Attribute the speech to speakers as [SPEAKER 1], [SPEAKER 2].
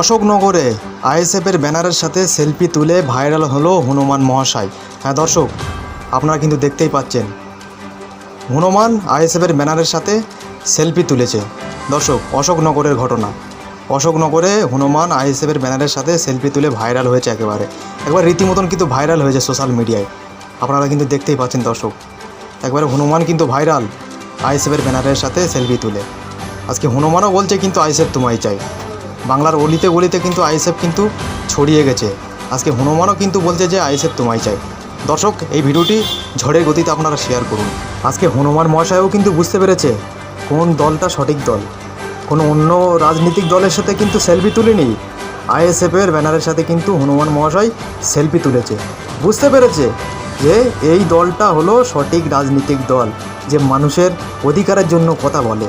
[SPEAKER 1] অশোকনগরে আইএসএফের ব্যানারের সাথে সেলফি তুলে ভাইরাল হলো হনুমান মহাশয়। হ্যাঁ দর্শক, আপনারা কিন্তু দেখতেই পাচ্ছেন। হনুমান আইএসএফের ব্যানারের সাথে সেলফি তুলেছে। দর্শক, অশোকনগরের ঘটনা। অশোকনগরে হনুমান আইএসএফের ব্যানারের সাথে সেলফি তুলে ভাইরাল হয়েছে একেবারে। একবার রীতিমতন কিন্তু ভাইরাল হয়েছে সোশ্যাল মিডিয়ায়। আপনারা কিন্তু দেখতেই পাচ্ছেন, দর্শক। একবারে হনুমান কিন্তু ভাইরাল আইএসএফের ব্যানারের সাথে সেলফি তুলে। আজকে হনুমানও বলছে কিন্তু আইএসএফ তোমায় চাই বাংলার অলিতে গলিতে কিন্তু আইএসএফ কিন্তু ছড়িয়ে গেছে। আজকে হনুমানও কিন্তু বলছে যে আইএসএফ তোমায় চাই দর্শক, এই ভিডিওটি ঝড়ের গতিতে আপনারা শেয়ার করুন। আজকে হনুমান মহাশয়ও কিন্তু বুঝতে পেরেছে কোন দলটা সঠিক দল। কোনো অন্য রাজনৈতিক দলের সাথে কিন্তু সেলফি তুলেনি। আইএসএফের ব্যানারের সাথে কিন্তু হনুমান মহাশয় সেলফি তুলেছে। বুঝতে পেরেছে যে এই দলটা হলো সঠিক রাজনৈতিক দল, যে মানুষের অধিকারের জন্য কথা বলে।